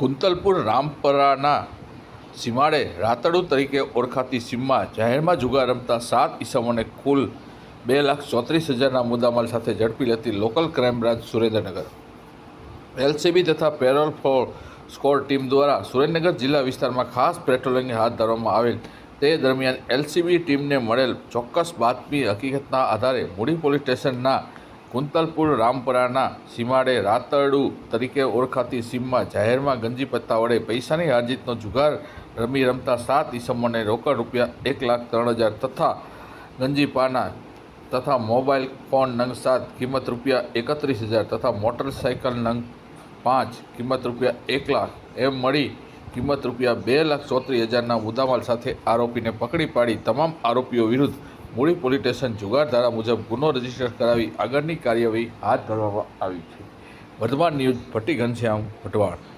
કુંતલપુર રામપરાના સીમાડે રાતડુ તરીકે ઓળખાતી સીમમાં જાહેરમાં જુગાર રમતા સાત ઈસમોને કુલ બે લાખ ચોત્રીસ હજારના મુદ્દામાલ સાથે ઝડપી લેતી local crime branch Surendranagar. LCB તથા પેરોલ ફોર સ્કોર ટીમ દ્વારા સુરેન્દ્રનગર જિલ્લા વિસ્તારમાં ખાસ પેટ્રોલિંગ હાથ ધરવામાં આવેલ તે દરમિયાન એલસીબી ટીમને મળેલ ચોક્કસ બાતમી હકીકતના આધારે મૂડી પોલીસ સ્ટેશનના કુંતલપુર રામપરાના સીમાડે રાતરડુ તરીકે ઓળખાતી સીમમાં જાહેરમાં ગંજી પત્તા વડે પૈસાની હારજીતનો જુગાર રમી રમતા સાત ઈસમોને રોકડ રૂપિયા એક લાખ ત્રણ હજાર તથા ગંજીપાના તથા મોબાઈલ ફોન નંગ સાત કિંમત રૂપિયા એકત્રીસ હજાર તથા મોટરસાઇકલ નંગ પાંચ કિંમત રૂપિયા એક લાખ એમ મળી કિંમત રૂપિયા બે લાખ ચોત્રીસ હજારના મુદ્દામાલ સાથે આરોપીને પકડી પાડી તમામ આરોપીઓ વિરુદ્ધ મૂળી પોલીસ સ્ટેશન જુગારધારા મુજબ ગુનો રજિસ્ટર કરાવી આગળની કાર્યવાહી હાથ ધરવામાં આવી છે. વર્ધમાન ન્યૂઝ ભટ્ટી ઘનશ્યામ ભટવાડ